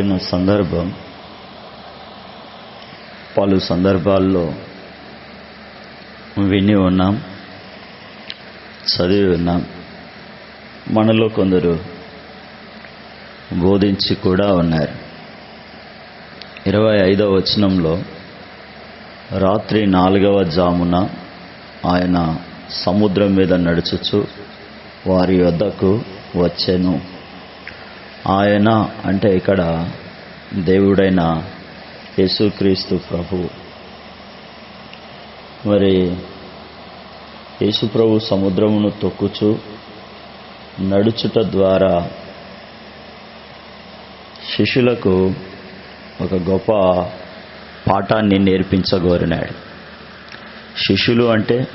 జరిగిన సందర్భం పలు సందర్భాల్లో విని ఉన్నాం చదివి ఉన్నాం. మనలో కొందరు బోధించి కూడా ఉన్నారు. ఇరవై ఐదవ వచనంలో రాత్రి నాలుగవ జామున ఆయన సముద్రం మీద నడుచుచు వారి వద్దకు వచ్చాను. ఆయన అంటే ఇక్కడ దేవుడైన యేసుక్రీస్తు ప్రభు. మరి యేసు ప్రభు సముద్రమును తొక్కుచు నడుచుట ద్వారా శిష్యులకు ఒక గొప్ప పాఠాన్ని నేర్పించగోరినాడు. శిష్యులు అంటే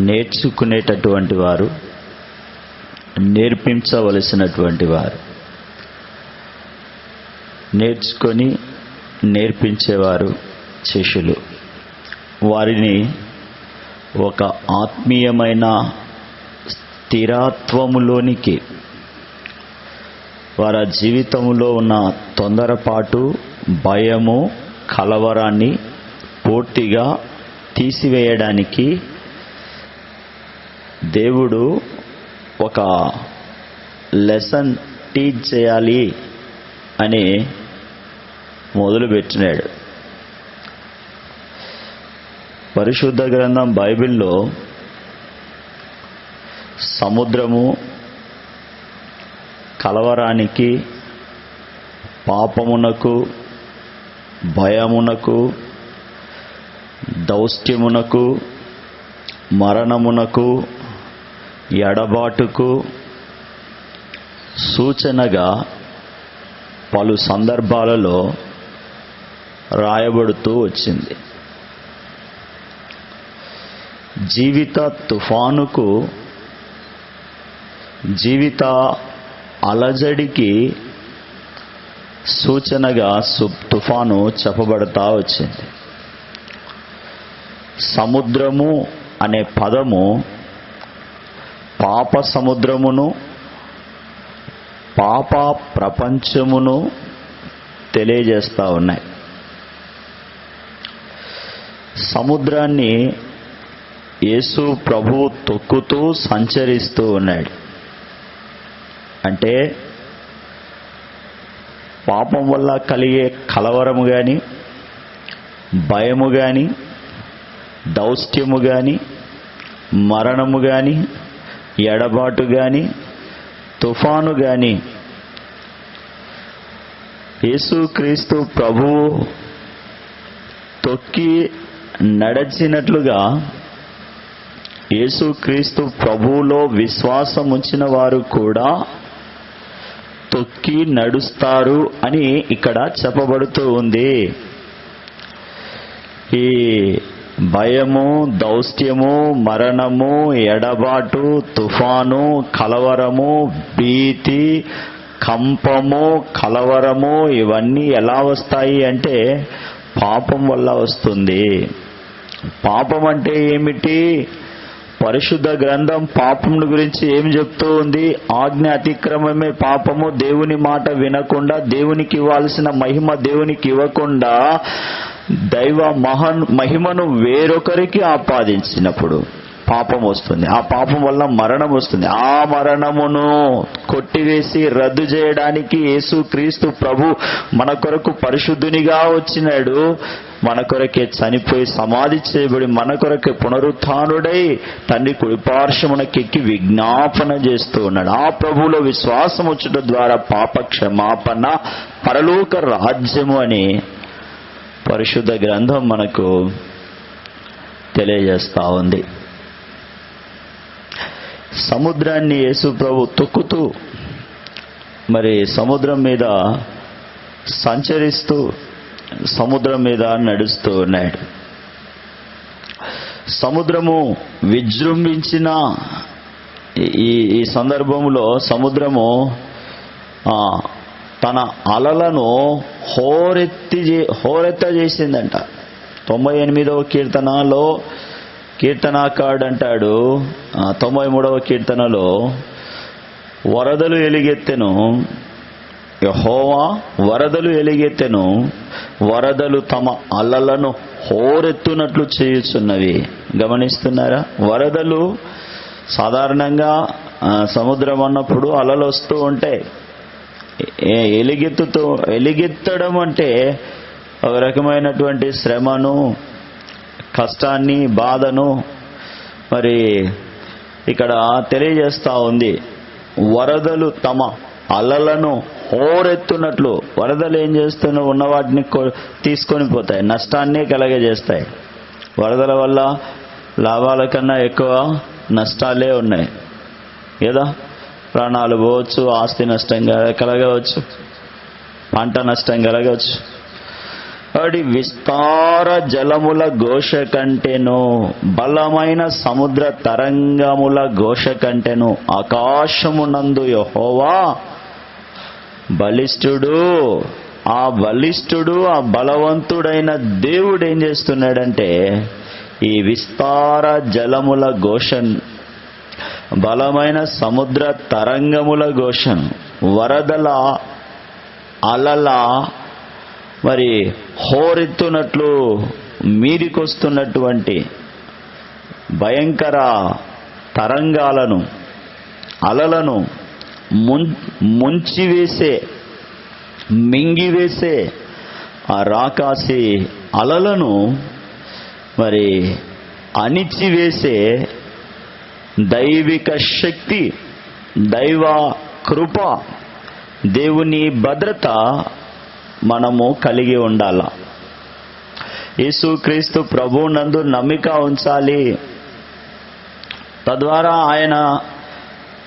నేర్చుకునేటటువంటి వారు నేర్పించవలసినటువంటి వారు. నేర్చుకొని నేర్పించేవారు శిష్యులు. వారిని ఒక ఆత్మీయమైన స్థిరత్వములోనికి వారి జీవితంలో ఉన్న తొందరపాటు భయము కలవరాన్ని పూర్తిగా తీసివేయడానికి దేవుడు ఒక లెసన్ టీచ్ చేయాలి అనే మొదలుపెట్టినాడు. పరిశుద్ధ గ్రంథం బైబిల్లో సముద్రము కలవరానికి పాపమునకు భయమునకు దౌష్ట్యమునకు మరణమునకు ఎడబాటుకు సూచనగా పలు సందర్భాలలో రాయబడుతూ వచ్చింది. జీవిత తుఫానుకు జీవిత అలజడికి సూచనగా సు తుఫాను చెప్పబడతా వచ్చింది. సముద్రము అనే పదము పాప సముద్రమును పాప ప్రపంచమును తెలియజేస్తూ ఉన్నాయి. సముద్రాన్ని యేసు ప్రభు తొక్కుతూ సంచరిస్తూ ఉన్నాడు. అంటే పాపం వల్ల కలిగే కలవరము కానీ భయము కానీ దౌస్త్యము కానీ మరణము కానీ ఎడబాటు కానీ తుఫాను కానీ యేసుక్రీస్తు ప్రభువు తొక్కి నడచినట్లుగా యేసుక్రీస్తు ప్రభువులో విశ్వాసం ఉంచిన వారు కూడా తొక్కి నడుస్తారు అని ఇక్కడ చెప్పబడుతూ ఉంది. ఈ భయము దౌస్త్యము మరణము ఎడబాటు తుఫాను కలవరము భీతి కంపము కలవరము ఇవన్నీ ఎలా వస్తాయి అంటే పాపం వల్ల వస్తుంది. పాపం అంటే ఏమిటి? పరిశుద్ధ గ్రంథం పాపమును గురించి ఏం చెప్తూ ఉంది? ఆజ్ఞ అతిక్రమమే పాపము. దేవుని మాట వినకుండా దేవునికి ఇవ్వాల్సిన మహిమ దేవునికి ఇవ్వకుండా దైవ మహన్ మహిమను వేరొకరికి ఆపాదించినప్పుడు. పాపం వస్తుంది. ఆ పాపం వల్ల మరణం వస్తుంది. ఆ మరణమును కొట్టివేసి రద్దు చేయడానికి యేసు క్రీస్తు ప్రభు మన కొరకు పరిశుద్ధునిగా వచ్చినాడు. మన కొరకే చనిపోయి సమాధి చేయబడి మన కొరకే పునరుత్డై తండ్రి కుడిపార్శ్వమునకెక్కి విజ్ఞాపన చేస్తూ ఉన్నాడు. ఆ ప్రభువులో విశ్వాసం వచ్చుట ద్వారా పాప క్షమాపణ పరలోక రాజ్యము అని పరిశుద్ధ గ్రంథం మనకు తెలియజేస్తా ఉంది. సముద్రాన్ని యేసు ప్రభు తొక్కుతూ మరి సముద్రం మీద సంచరిస్తూ సముద్రం మీద నడుస్తూ ఉన్నాడు. సముద్రము విజృంభించిన ఈ ఈ సందర్భంలో సముద్రము తన అలలను హోరెత్తి హోరెత్త చేసిందంట తొంభై ఎనిమిదవ కీర్తనలో కీర్తనాకాడు అంటాడు తొంభై మూడవ కీర్తనలో వరదలు ఎలుగెత్తెను యహోవా వరదలు ఎలిగెత్తెను వరదలు తమ అలలను హోరెత్తునట్లు చేయుచున్నవి. గమనిస్తున్నారా? వరదలు సాధారణంగా సముద్రం అన్నప్పుడు అలలు వస్తూ ఉంటాయి. ఎలిగెత్తుతూ ఎలుగెత్తుతూ ఎలుగెత్తడం అంటే ఒక రకమైనటువంటి శ్రమను కష్టాన్ని బాధను మరి ఇక్కడ తెలియజేస్తా ఉంది. వరదలు తమ అలలను హోరెత్తునట్లు. వరదలు ఏం చేస్తున్న ఉన్న వాటిని తీసుకొని పోతాయి. నష్టాన్ని కలగజేస్తాయి. వరదల వల్ల లాభాల కన్నా ఎక్కువ నష్టాలే ఉన్నాయి. కదా ప్రాణాలు పోవచ్చు ఆస్తి నష్టం కలగవచ్చు పంట నష్టం కలగవచ్చు. అడి విస్తార జలముల ఘోష కంటెను బలమైన సముద్ర తరంగముల ఘోష కంటెను ఆకాశమునందు యహోవా బలిష్ఠుడు ఆ బలిష్ఠుడు ఆ బలవంతుడైన దేవుడు ఏం చేస్తున్నాడంటే ఈ విస్తార జలముల ఘోషం బలమైన సముద్ర తరంగముల ఘోషను వరదల అలల మరి హోరెత్తునట్లు మీదికొస్తున్నటువంటి భయంకర తరంగాలను అలలను ముం ముంచివేసే మింగివేసే ఆ రాకాసి అలలను మరి అణిచివేసే దైవిక శక్తి దైవ కృప దేవుని భద్రత మనము కలిగి ఉండాల. యేసుక్రీస్తు ప్రభువునందు నమ్మిక ఉంచాలి. తద్వారా ఆయన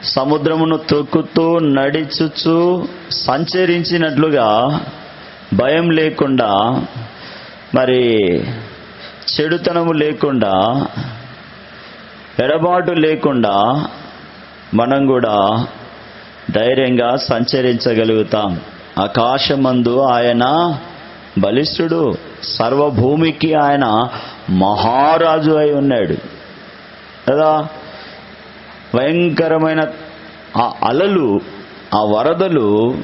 సముద్రమును తొక్కుతూ నడిచుచు సంచరించినట్లుగా భయం లేకుండా మరి చెడుతనము లేకుండా ఎడబాటు లేకుండా మనం కూడా ధైర్యంగా సంచరించగలుగుతాం. ఆకాశమందు ఆయన బలిష్ఠుడు సర్వభూమికి ఆయన మహారాజు అయి ఉన్నాడు. కదా? భయంకరమైన ఆ అలలు ఆ వరదలు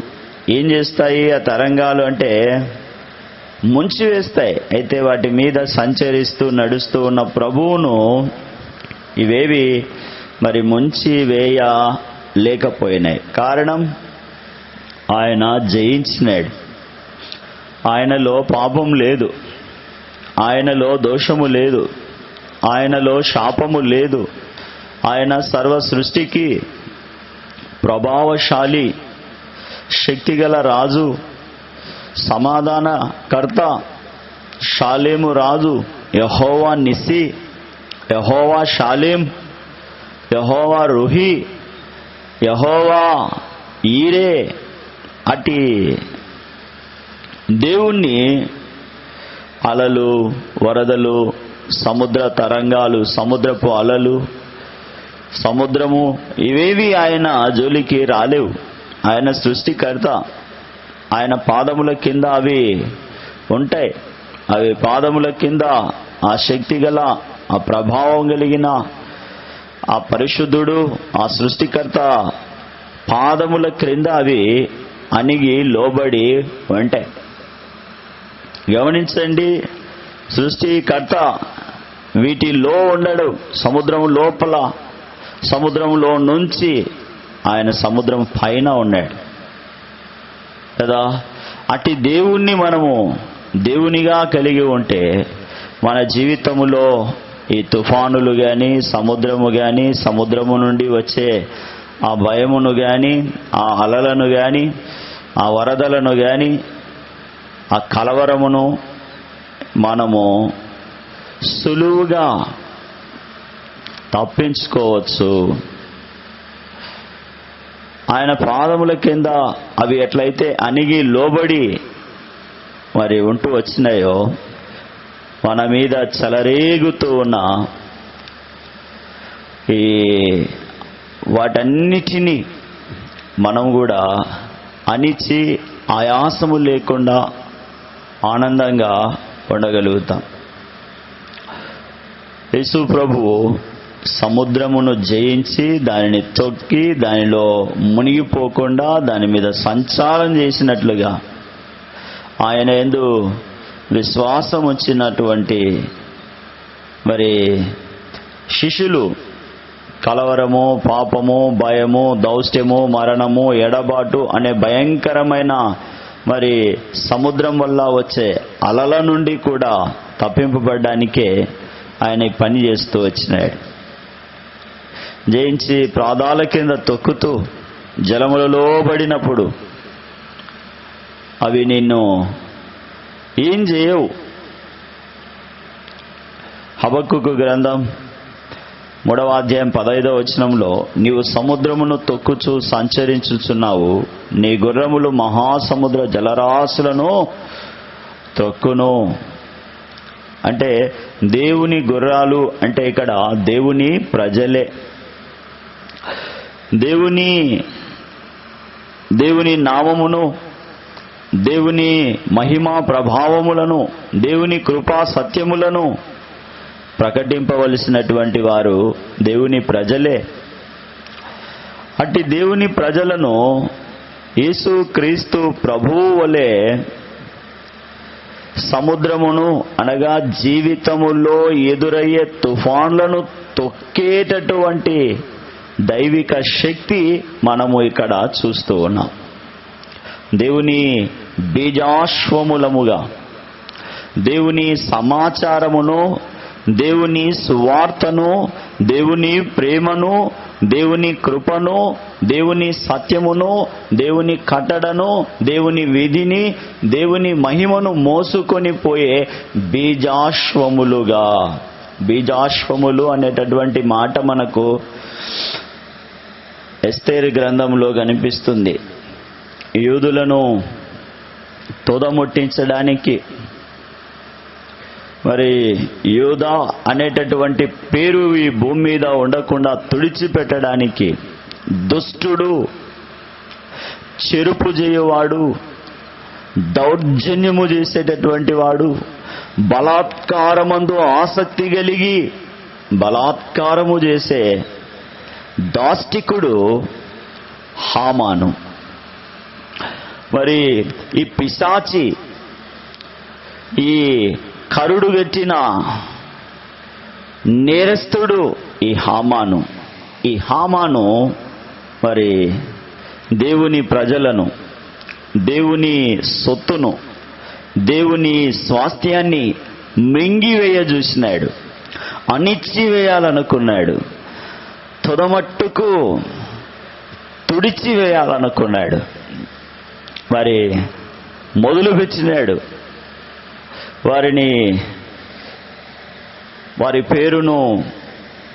ఏం చేస్తాయి? ఆ తరంగాలు అంటే ముంచి వేస్తాయి అయితే వాటి మీద సంచరిస్తూ నడుస్తూ ఉన్న ప్రభువును ఇవేవి మరి ముంచి వేయ లేకపోయినాయి కారణం? ఆయన జయించినాడు. ఆయనలో పాపం లేదు. ఆయనలో దోషము లేదు. ఆయనలో శాపము లేదు. ఆయన సర్వ సృష్టికి ప్రభావశాలి శక్తిగల రాజు సమాధానకర్త షాలేము రాజు యహోవా నిస్సి యహోవా షాలేం యహోవా రుహి యహోవా ఈరే అటి దేవుణ్ణి అలలు వరదలు సముద్ర తరంగాలు సముద్రపు అలలు సముద్రము ఇవేవి ఆయన జోలికి రాలేవు. ఆయన సృష్టికర్త. ఆయన పాదముల కింద అవి ఉంటాయి. అవి పాదముల కింద ఆ శక్తి గల ఆ ప్రభావం కలిగిన ఆ పరిశుద్ధుడు ఆ సృష్టికర్త పాదముల క్రింద అవి అణిగి లోబడి ఉంటాయి గమనించండి సృష్టికర్త వీటిలో ఉండడు సముద్రం లోపల సముద్రంలో నుంచి ఆయన సముద్రం పైన ఉన్నాడు. కదా? అట్టి దేవుణ్ణి మనము దేవునిగా కలిగి ఉంటే మన జీవితములో ఈ తుఫానులు కానీ సముద్రము కానీ సముద్రము నుండి వచ్చే ఆ భయమును కానీ ఆ అలలను కానీ ఆ వరదలను కానీ ఆ కలవరమును మనము సులువుగా తప్పించుకోవచ్చు. ఆయన పాదముల కింద అవి ఎట్లయితే అణిగి లోబడి మరి ఉంటూ వచ్చినాయో మన మీద చెలరేగుతూ ఉన్న ఈ వాటన్నిటినీ మనం కూడా అనిచి ఆయాసము లేకుండా ఆనందంగా ఉండగలుగుతాం. యేసు ప్రభువు సముద్రమును జయించి దానిని తొక్కి దానిలో మునిగిపోకుండా దాని మీద సంచారం చేసినట్లుగా ఆయన ఎందు విశ్వాసం వచ్చినటువంటి మరి శిష్యులు కలవరము పాపము భయము దౌష్ట్యము మరణము ఎడబాటు అనే భయంకరమైన మరి సముద్రం వల్ల వచ్చే అలల నుండి కూడా తప్పింపబడ్డానికే ఆయన పని చేస్తూ వచ్చినాడు. జయించి ప్రాదాల కింద తొక్కుతూ జలములలో పడినప్పుడు అవి నిన్ను ఏం చేయవు. హబక్కుకు గ్రంథం మూడవ అధ్యాయం పదైదవ వచనంలో నీవు సముద్రమును తొక్కుచు సంచరించుచున్నావు. నీ గుర్రములు మహాసముద్ర జలరాశులను తొక్కును. అంటే దేవుని గుర్రాలు అంటే ఇక్కడ దేవుని ప్రజలే. దేవుని దేవుని నామమును దేవుని మహిమా ప్రభావములను దేవుని కృపా సత్యములను ప్రకటింపవలసినటువంటి వారు దేవుని ప్రజలే. అట్టి దేవుని ప్రజలను యేసు క్రీస్తు ప్రభువు వలె సముద్రమును అనగా జీవితములో ఎదురయ్యే తుఫాన్లను తొక్కేటటువంటి దైవిక శక్తి మనము ఇక్కడ చూస్తూ ఉన్నాం. దేవుని బీజాశ్వములముగా దేవుని సమాచారమును దేవుని సువార్తను దేవుని ప్రేమను దేవుని కృపను దేవుని సత్యమును దేవుని కట్టడను దేవుని విధిని దేవుని మహిమను మోసుకొని పోయే బీజాశ్వములుగా. బీజాశ్వములు అనేటటువంటి మాట మనకు ఎస్తేరు గ్రంథంలో కనిపిస్తుంది. యూదులను తొదముట్టించడానికి మరి యూదా అనేటటువంటి పేరు ఈ భూమి మీద ఉండకుండా తుడిచిపెట్టడానికి దుష్టుడు చెరుపు చేయవాడు దౌర్జన్యము చేసేటటువంటి వాడు బలాత్కారమందు ఆసక్తి కలిగి బలాత్కారము చేసే దాష్టికుడు హామాను. మరి ఈ పిశాచి ఈ కరుడు పెట్టిన నేరస్తుడు ఈ హామాను. ఈ హామాను మరి దేవుని ప్రజలను దేవుని సొత్తును దేవుని స్వాస్థ్యాన్ని మింగివేయ చూసినాడు అణిచివేయాలనుకున్నాడు. తుదమట్టుకు తుడిచివేయాలనుకున్నాడు. మరి మొదలు పెట్టినాడు వారిని వారి పేరును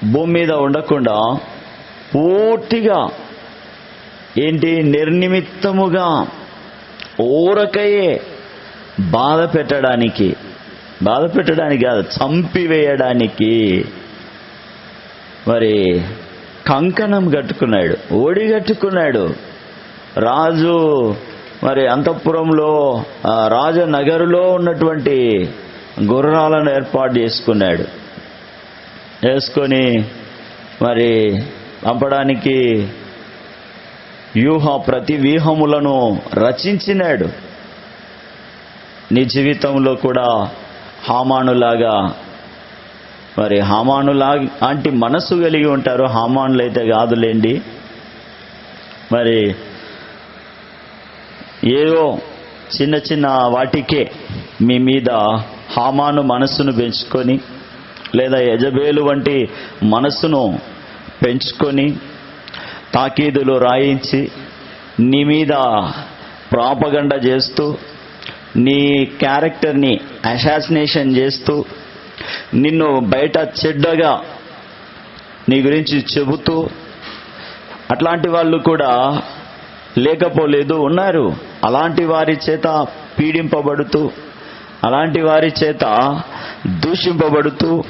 భూమి మీద ఉండకుండా పూర్తిగా ఏంటి నిర్నిమిత్తముగా ఊరకయే బాధ పెట్టడానికి బాధ పెట్టడానికి కాదు చంపివేయడానికి మరి కంకణం కట్టుకున్నాడు ఓడి కట్టుకున్నాడు. రాజు మరి అంతఃపురంలో రాజనగరులో ఉన్నటువంటి గుర్రాలను ఏర్పాటు చేసుకున్నాడు. వేసుకొని మరి పంపడానికి వ్యూహ ప్రతి వ్యూహములను రచించినాడు. నీ జీవితంలో కూడా హామానులాగా మరి హామానులా అంటే మనస్సు కలిగి ఉంటారు. హామానులైతే కాదులేండి. మరి ఏవో చిన్న చిన్న వాటికే మీ మీద హామాను మనస్సును పెంచుకొని లేదా యజబేలు వంటి మనస్సును పెంచుకొని తాకీదులు రాయించి నీ మీద ప్రాపగండ చేస్తూ నీ క్యారెక్టర్ని అసాసినేషన్ చేస్తూ నిన్ను బయట చెడ్డగా నీ గురించి చెబుతూ అట్లాంటి వాళ్ళు కూడా లేకపోలేదు ఉన్నారు. అలాంటి వారి చేత పీడింపబడుతూ అలాంటి వారి చేత దూషింపబడుతూ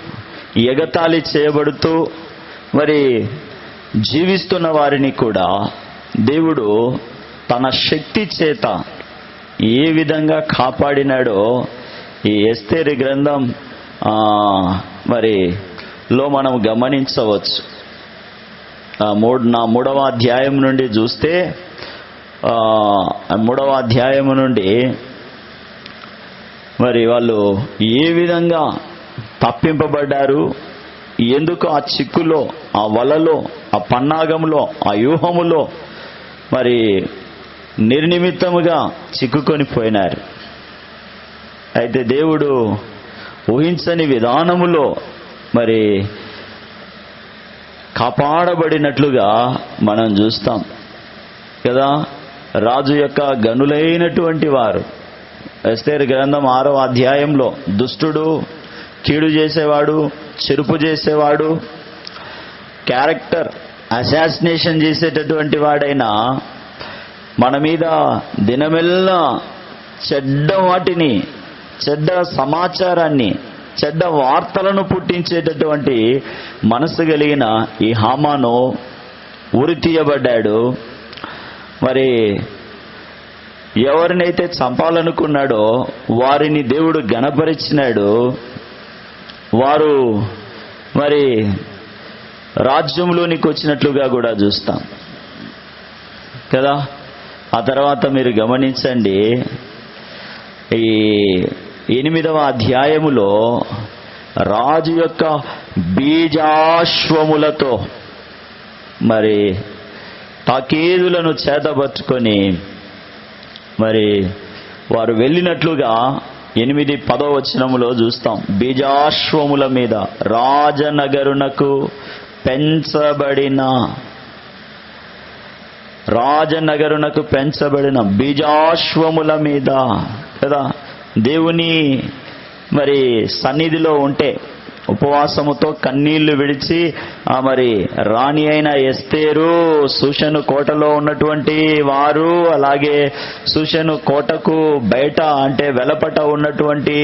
ఎగతాళి చేయబడుతూ మరి జీవిస్తున్న వారిని కూడా దేవుడు తన శక్తి చేత ఏ విధంగా కాపాడినాడో ఈ ఎస్తేరి గ్రంథం మరి లో మనం గమనించవచ్చు. మూడు నా మూడవ అధ్యాయం నుండి చూస్తే మూడవ అధ్యాయము నుండి మరి వాళ్ళు ఏ విధంగా తప్పింపబడ్డారు? ఎందుకు ఆ చిక్కులో ఆ వలలో ఆ పన్నాగంలో ఆ వ్యూహములో మరి నిర్నిమిత్తముగా చిక్కుకొని పోయినారు? అయితే దేవుడు ఊహించని విధానములో మరి కాపాడబడినట్లుగా మనం చూస్తాం. కదా? రాజు యొక్క గనులైనటువంటి వారు. ఎస్తేరు గ్రంథం ఆరో అధ్యాయంలో దుష్టుడు కీడు చేసేవాడు చెరుపు చేసేవాడు క్యారెక్టర్ అసాసినేషన్ చేసేటటువంటి వాడైనా మన మీద దినమెల్లా చెడ్డ వాటిని చెడ్డ సమాచారాన్ని చెడ్డ వార్తలను పుట్టించేటటువంటి మనసు కలిగిన ఈ హామాను ఉరి తీయబడ్డాడు. మరి ఎవరినైతే చంపాలనుకున్నాడో వారిని దేవుడు గణపరిచినాడు వారు మరి రాజ్యంలోనికి వచ్చినట్లుగా కూడా చూస్తాం. కదా? ఆ తర్వాత మీరు గమనించండి ఈ ఎనిమిదవ అధ్యాయములో రాజు యొక్క బీజాశ్వములతో మరి తాకేదులను చేతబట్టుకొని మరి వారు వెళ్ళినట్లుగా ఎనిమిది పదో వచనములో చూస్తాం. బీజాశ్వముల మీద రాజనగరునకు పెంచబడిన రాజనగరునకు పెంచబడిన బీజాశ్వముల మీద కదా? దేవుని మరి సన్నిధిలో ఉంటే ఉపవాసముతో కన్నీళ్ళు విడిచి ఆ మరి రాణి అయిన ఎస్తేరు సుషను కోటలో ఉన్నటువంటి వారు అలాగే సుషను కోటకు బయట అంటే వెలపట ఉన్నటువంటి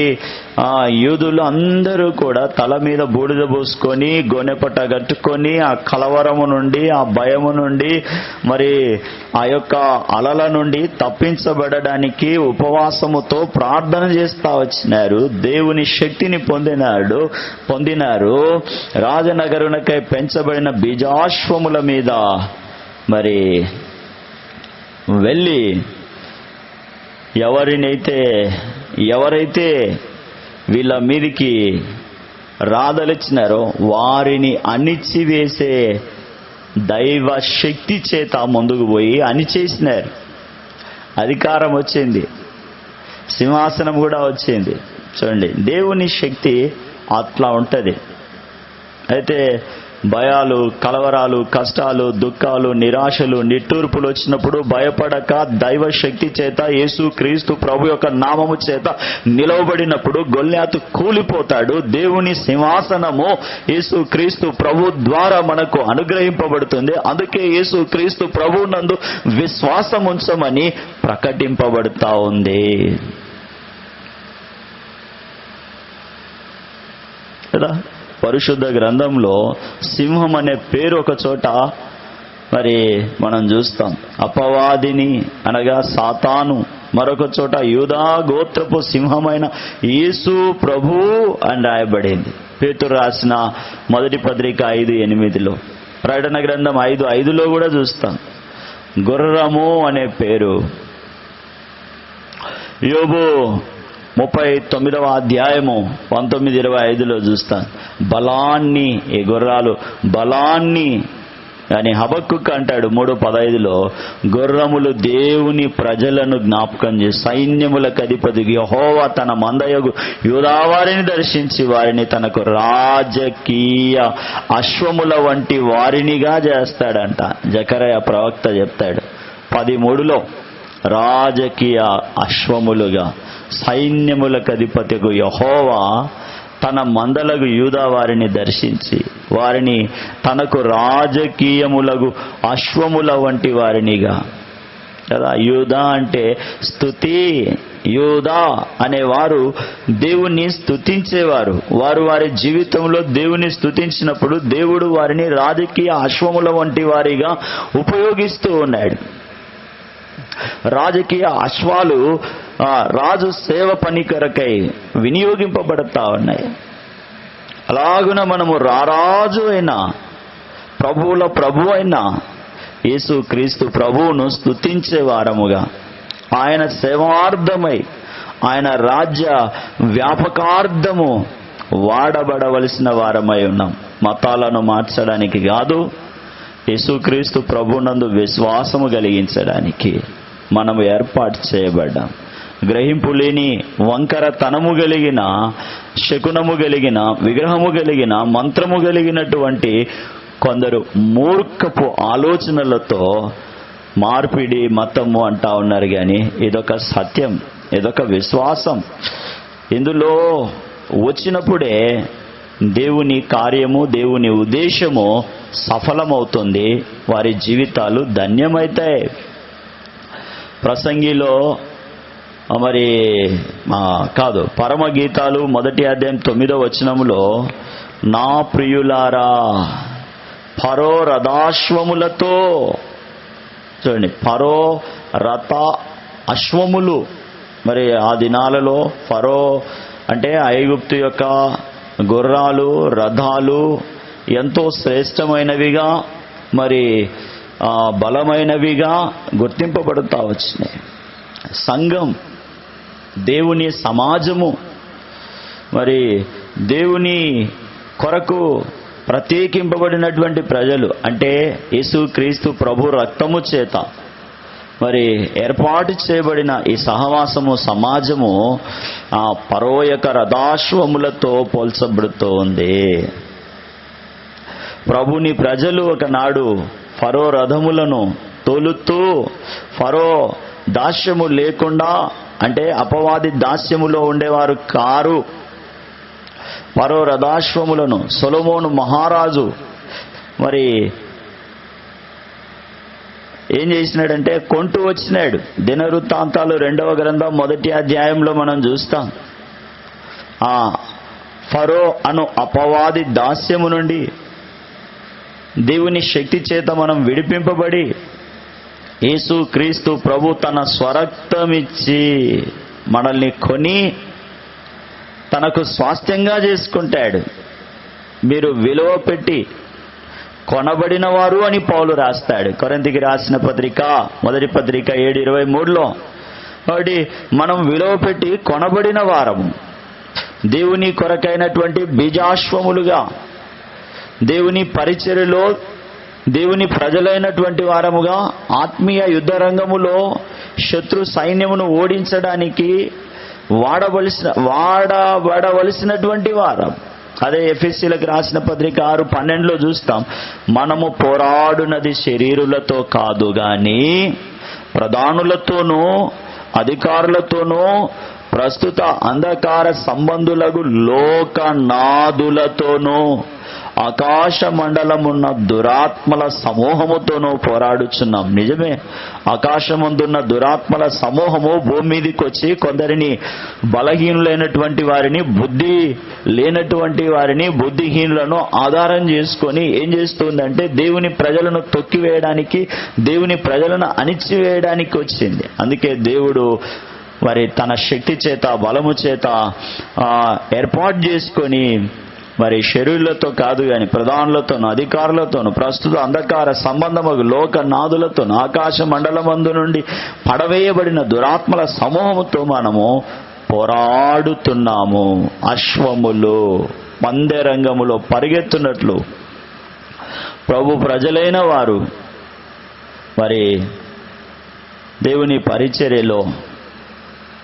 ఆ యూదులు అందరూ కూడా తల మీద బూడిద పోసుకొని గొనెపట కట్టుకొని ఆ కలవరము నుండి ఆ భయము నుండి మరి ఆ యొక్క అలల నుండి తప్పించబడడానికి ఉపవాసముతో ప్రార్థన చేస్తా వచ్చినారు. దేవుని శక్తిని పొందినాడు పొందినారు. రాజనగరునకై పెంచబడిన బీజాశ్వముల మీద మరి వెళ్ళి ఎవరినైతే ఎవరైతే వీళ్ళ మీదికి రాదలిచినారో వారిని అణిచివేసే దైవ శక్తి చేత ముందుకు పోయి అణిచేసినారు. అధికారం వచ్చింది. సింహాసనం కూడా వచ్చింది. చూడండి దేవుని శక్తి అట్లా ఉంటుంది. అయితే భయాలు కలవరాలు కష్టాలు దుఃఖాలు నిరాశలు నిట్టూర్పులు వచ్చినప్పుడు భయపడక దైవ శక్తి చేత యేసు క్రీస్తు ప్రభు యొక్క నామము చేత నిలవబడినప్పుడు గొల్లాతు కూలిపోతాడు. దేవుని సింహాసనము యేసు క్రీస్తు ప్రభు ద్వారా మనకు అనుగ్రహింపబడుతుంది. అందుకే యేసు క్రీస్తు ప్రభు నందు విశ్వాసం ఉంచమని ప్రకటింపబడతా ఉంది. కదా? పరిశుద్ధ గ్రంథంలో సింహం అనే పేరు ఒక చోట మరి మనం చూస్తాం. అపవాదిని అనగా సాతాను. మరొక చోట యూదా గోత్రపు సింహమైన యేసు ప్రభు అని రాయబడింది. పేతురు రాసిన మొదటి పత్రిక ఐదు ఎనిమిదిలో. ప్రకటన గ్రంథం ఐదు ఐదులో కూడా చూస్తాం. గుర్రము అనే పేరు. యోబు ముప్పై తొమ్మిదవ అధ్యాయము పంతొమ్మిది ఇరవై ఐదులో చూస్తాను బలాన్ని ఈ గుర్రాలు బలాన్ని అని హబక్కు అంటాడు మూడు పదైదులో గుర్రములు దేవుని ప్రజలను జ్ఞాపకం చేసి సైన్యములకు అధిపతి యహోవా తన మందయగు యూదావారిని దర్శించి వారిని తనకు రాజకీయ అశ్వముల వంటి వారినిగా చేస్తాడంట. జకరయ ప్రవక్త చెప్తాడు. పది మూడులో రాజకీయ అశ్వములుగా సైన్యములకు అధిపతికు యహోవా తన మందలకు యూదా వారిని దర్శించి వారిని తనకు రాజకీయములగు అశ్వముల వంటి వారినిగా. కదా యూదా అంటే స్థుతి యూదా అనేవారు దేవుణ్ణి స్తుతించేవారు. వారు వారి జీవితంలో దేవుని స్తుతించినప్పుడు దేవుడు వారిని రాజకీయ అశ్వముల వంటి వారిగా ఉపయోగిస్తూ ఉన్నాడు. రాజకీయ అశ్వాలు రాజు సేవ పని కొరకై వినియోగింపబడతా ఉన్నాయి. అలాగున మనము రారాజు అయిన ప్రభువుల ప్రభు అయిన యేసు క్రీస్తు ప్రభువును స్తుతించే వారముగా ఆయన సేవార్థమై ఆయన రాజ్య వ్యాపకార్థము వాడబడవలసిన వారమై ఉన్నాం. మతాలను మార్చడానికి కాదు యేసుక్రీస్తు ప్రభునందు విశ్వాసము కలిగించడానికి. మనము ఏర్పాటు చేయబడ్డాం. గ్రహింపు లేని వంకర తనము కలిగిన శకునము కలిగిన విగ్రహము కలిగిన మంత్రము కలిగినటువంటి కొందరు మూర్ఖపు ఆలోచనలతో మార్పిడి మతము అంటా ఉన్నారు కానీ ఇదొక సత్యం ఇదొక విశ్వాసం. ఇందులో వచ్చినప్పుడే దేవుని కార్యము దేవుని ఉద్దేశము సఫలమవుతుంది వారి జీవితాలు ధన్యమవుతాయి. ప్రసంగిలో మరి కాదు పరమ గీతాలు మొదటి అధ్యాయం తొమ్మిదో వచనములో నా ప్రియులారా పరో రథాశ్వములతో చూడండి పరో రథ అశ్వములు మరి ఆ దినాలలో ఫరో అంటే ఐగుప్తు యొక్క గుర్రాలు రథాలు ఎంతో శ్రేష్టమైనవిగా మరి బలమైనవిగా గుర్తింపబడుతూ వచ్చినాయి. సంఘం దేవుని సమాజము. మరి దేవుని కొరకు ప్రత్యేకింపబడినటువంటి ప్రజలు అంటే యేసు క్రీస్తు ప్రభు రక్తము చేత మరి ఏర్పాటు చేయబడిన ఈ సహవాసము సమాజము ఆ పరోయక రథాశ్వములతో పోల్చబడుతోంది. ప్రభుని ప్రజలు ఒకనాడు ఫరో రథములను తోలుతూ ఫరో దాస్యము లేకుండా అంటే అపవాది దాస్యములో ఉండేవారు కారు ఫరో రథాశ్వములను సొలమోను మహారాజు. మరి ఏం చేసినాడంటే కొంటూ వచ్చినాడు. దినవృత్తాంతాలు రెండవ గ్రంథం మొదటి అధ్యాయంలో మనం చూస్తాం. ఆ ఫరో అను అపవాది దాస్యము నుండి దేవుని శక్తి చేత మనం విడిపింపబడి యేసు క్రీస్తు ప్రభు తన స్వరక్తమిచ్చి మనల్ని కొని తనకు స్వాస్థ్యంగా చేసుకుంటాడు. మీరు విలువ పెట్టి కొనబడిన వారు అని పౌలు రాస్తాడు. కొరంతికి రాసిన పత్రిక మొదటి పత్రిక ఏడు ఇరవై మూడులో కాబట్టి మనం విలువ పెట్టి కొనబడిన వారము. దేవుని కొరకైనటువంటి బీజాశ్వములుగా దేవుని పరిచర్యలో దేవుని ప్రజలైనటువంటి వారముగా ఆత్మీయ యుద్ధ రంగములో శత్రు సైన్యమును ఓడించడానికి వాడవలసిన వాడబడవలసినటువంటి వారం. అదే ఎఫ్ఎస్సీలకు రాసిన పత్రిక ఆరు పన్నెండులో చూస్తాం. మనము పోరాడునది శరీరులతో కాదు గాని ప్రధానులతోనూ అధికారులతోనూ ప్రస్తుత అంధకార సంబంధులకు లోకనాదులతోనూ ఆకాశ మండలమున్న దురాత్మల సమూహముతోనూ పోరాడుచున్నాం. నిజమే ఆకాశమందున్న దురాత్మల సమూహము భూమి మీదకి వచ్చి కొందరిని బలహీనులైనటువంటి వారిని బుద్ధి లేనటువంటి వారిని బుద్ధిహీనులను ఆధారం చేసుకొని ఏం చేస్తుందంటే దేవుని ప్రజలను తొక్కివేయడానికి దేవుని ప్రజలను అణిచివేయడానికి వచ్చింది. అందుకే దేవుడు మరి తన శక్తి చేత బలము చేత ఏర్పాటు చేసుకొని మరి శరీరులతో కాదు కానీ ప్రధానులతోను అధికారులతోను ప్రస్తుత అంధకార సంబంధము లోక నాదులతోను ఆకాశ మండలమందు నుండి పడవేయబడిన దురాత్మల సమూహముతో మనము పోరాడుతున్నాము. అశ్వములు పందెరంగములో పరిగెత్తున్నట్లు. ప్రభు ప్రజలైన వారు మరి దేవుని పరిచర్యలో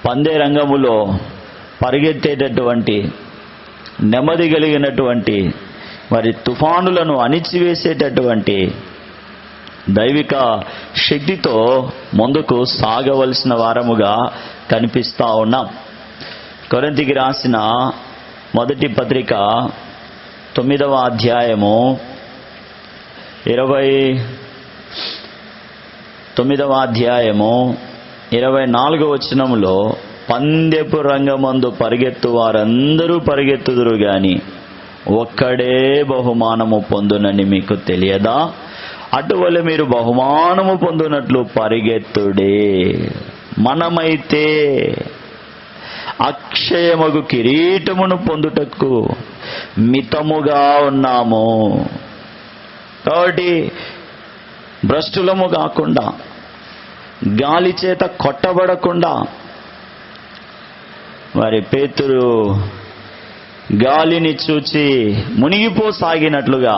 పందే రంగములో పరిగెత్తేటటువంటి నెమ్మది కలిగినటువంటి మరి తుఫానులను అణిచివేసేటటువంటి దైవిక శక్తితో ముందుకు సాగవలసిన వారముగా కనిపిస్తా ఉన్నాం. కొరంతికి రాసిన మొదటి పత్రిక తొమ్మిదవ అధ్యాయము ఇరవై తొమ్మిదవ అధ్యాయము ఇరవై నాలుగవ వచనములో పందెపు రంగమందు పరిగెత్తు వారందరూ పరిగెత్తుదురు గాని ఒక్కడే బహుమానము పొందునని మీకు తెలియదా? అటువలే మీరు బహుమానము పొందునట్లు పరిగెత్తుడే. మనమైతే అక్షయముకు కిరీటమును పొందుటకు మితముగా ఉన్నాము. కాబట్టి భ్రష్టులము కాకుండా గాలి చేత కొట్టబడకుండా మరి పేతురు గాలిని చూచి మునిగిపోసాగినట్లుగా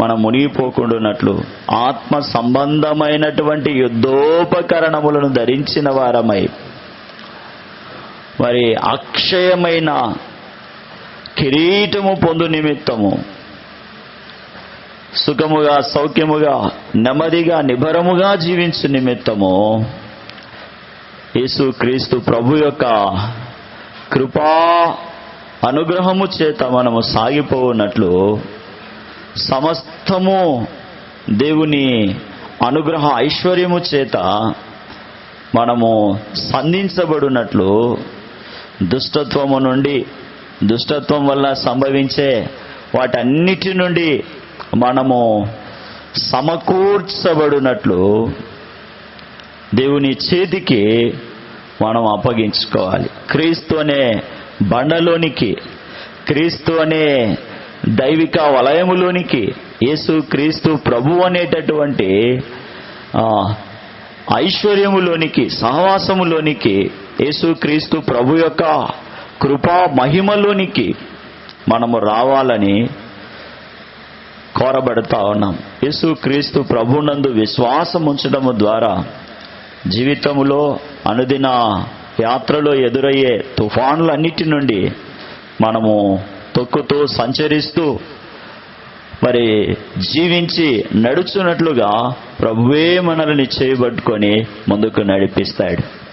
మనం మునిగిపోకుండానట్లు ఆత్మ సంబంధమైనటువంటి యుద్ధోపకరణములను ధరించిన వారమై మరి అక్షయమైన కిరీటము పొందు నిమిత్తము సుఖముగా సౌఖ్యముగా నెమ్మదిగా నిభరముగా జీవించు నిమిత్తము యేసు క్రీస్తు ప్రభు యొక్క కృపా అనుగ్రహము చేత మనము సాగిపోనట్లు సమస్తము దేవుని అనుగ్రహ ఐశ్వర్యము చేత మనము సంధించబడినట్లు దుష్టత్వము నుండి దుష్టత్వం వల్ల సంభవించే వాటన్నిటి నుండి మనము సమకూర్చబడినట్లు దేవుని చేతికి మనం అప్పగించుకోవాలి. క్రీస్తు అనే బండలోనికి క్రీస్తు అనే దైవిక వలయములోనికి యేసు క్రీస్తు ప్రభు అనేటటువంటి ఐశ్వర్యములోనికి సహవాసములోనికి యేసు క్రీస్తు ప్రభు యొక్క కృపా మహిమలోనికి మనము రావాలని కోరబడతా ఉన్నాం. యేసు క్రీస్తు ప్రభునందు విశ్వాసం ఉంచడము ద్వారా జీవితంలో అనుదిన యాత్రలో ఎదురయ్యే తుఫానులన్నిటి నుండి మనము తొక్కుతూ సంచరిస్తూ మరి జీవించి నడుచున్నట్లుగా ప్రభువే మనల్ని చేయబట్టుకొని ముందుకు నడిపిస్తాడు.